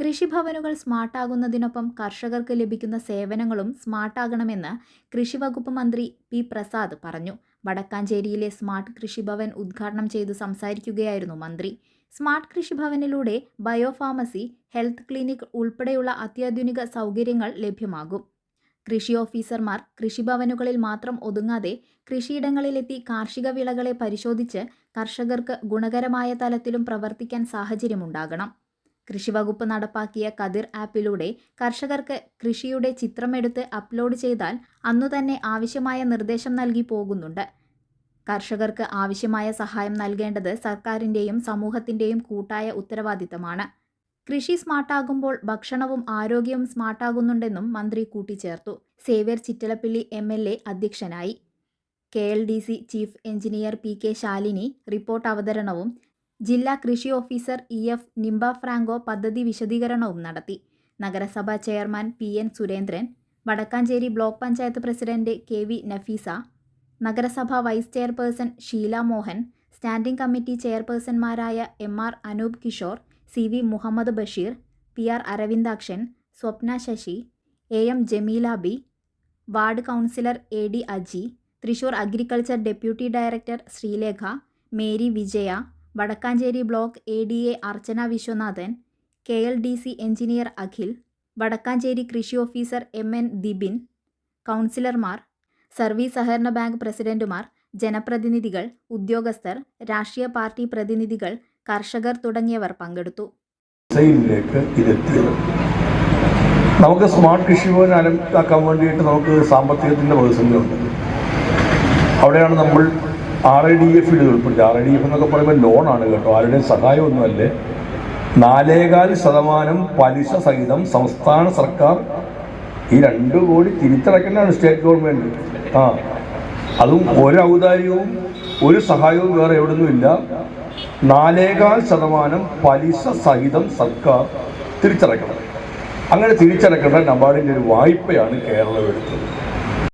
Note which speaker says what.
Speaker 1: കൃഷിഭവനുകൾ സ്മാർട്ടാകുന്നതിനൊപ്പം കർഷകർക്ക് ലഭിക്കുന്ന സേവനങ്ങളും സ്മാർട്ടാകണമെന്ന് കൃഷിവകുപ്പ് മന്ത്രി പി പ്രസാദ് പറഞ്ഞു. വടക്കാഞ്ചേരിയിലെ സ്മാർട്ട് കൃഷിഭവൻ ഉദ്ഘാടനം ചെയ്തു സംസാരിക്കുകയായിരുന്നു മന്ത്രി. സ്മാർട്ട് കൃഷിഭവനിലൂടെ ബയോഫാർമസി ഹെൽത്ത് ക്ലിനിക് ഉൾപ്പെടെയുള്ള അത്യാധുനിക സൗകര്യങ്ങൾ ലഭ്യമാകും. കൃഷി ഓഫീസർമാർ കൃഷിഭവനുകളിൽ മാത്രം ഒതുങ്ങാതെ കൃഷിയിടങ്ങളിലെത്തി കാർഷിക വിളകളെ പരിശോധിച്ച് കർഷകർക്ക് ഗുണകരമായ തലത്തിലും പ്രവർത്തിക്കാൻ സാഹചര്യമുണ്ടാകണം. കൃഷിവകുപ്പ് നടപ്പാക്കിയ കതിർ ആപ്പിലൂടെ കർഷകർക്ക് കൃഷിയുടെ ചിത്രമെടുത്ത് അപ്ലോഡ് ചെയ്താൽ അന്നുതന്നെ ആവശ്യമായ നിർദ്ദേശം നൽകി പോകുന്നുണ്ട്. കർഷകർക്ക് ആവശ്യമായ സഹായം നൽകേണ്ടത് സർക്കാരിന്റെയും സമൂഹത്തിന്റെയും കൂട്ടായ ഉത്തരവാദിത്തമാണ്. കൃഷി സ്മാർട്ടാകുമ്പോൾ ഭക്ഷണവും ആരോഗ്യവും സ്മാർട്ടാകുന്നുണ്ടെന്നും മന്ത്രി കൂട്ടിച്ചേർത്തു. Xavier Chittilappilly M L A അധ്യക്ഷനായി. K L D C chief engineer P K Shalini report അവതരണവും ജില്ലാ കൃഷി officer E F Nimba Franco പദ്ധതി വിശദീകരണവും നടത്തി. നഗരസഭാ chairman P N Surendran Wadakkanchery block panchayat president K V Nafeesa നഗരസഭാ vice chairperson Sheela Mohan standing committee ചെയർപേഴ്സൺമാരായ M R Anoop Kishore C V Muhammad Basheer P R Aravindakshan Swapna Sasi A M Jameela B ward councillor A D Aji Thrissur agriculture deputy director Sreelekha Mary Vijaya Wadakkanchery block A D A Archana Viswanathan K L D C engineer Akhil Wadakkanchery കൃഷി officer M N Dibin കൗൺസിലർമാർ service സഹകരണ bank പ്രസിഡന്റുമാർ ജനപ്രതിനിധികൾ ഉദ്യോഗസ്ഥർ രാഷ്ട്രീയ party പ്രതിനിധികൾ കർഷകർ തുടങ്ങിയവർ പങ്കെടുത്തു.
Speaker 2: നമുക്ക് സ്മാർട്ട് കൃഷി ഭവൻ ആരംഭിക്കാൻ വേണ്ടിയിട്ട് നമുക്ക് സാമ്പത്തികത്തിന്റെ പ്രതിസന്ധി ഉണ്ട് അവിടെയാണ് നമ്മൾ ആർ ഐ ഡി എഫിൽ ഉൾപ്പെടുത്തി. ആർ ഐ ഡി എഫ് എന്നൊക്കെ പറയുമ്പോൾ ലോണാണ് കേട്ടോ. ആരുടെയും സഹായമൊന്നുമല്ലേ. നാലേകാൽ ശതമാനം പലിശ സഹിതം സംസ്ഥാന സർക്കാർ ഈ രണ്ട് കോടി തിരിച്ചടക്കേണ്ടതാണ് സ്റ്റേറ്റ് ഗവൺമെന്റ് ആ. അതും ഒരു ഔദാര്യവും ഒരു സഹായവും വേറെ എവിടുന്നുമില്ല നാലേകാൽ ശതമാനം പലിശ സഹിതം സർക്കാർ തിരിച്ചടക്കണം അങ്ങനെ തിരിച്ചടക്കേണ്ട നബാർഡിന്റെ ഒരു വായ്പയാണ് കേരളം എടുത്തത്.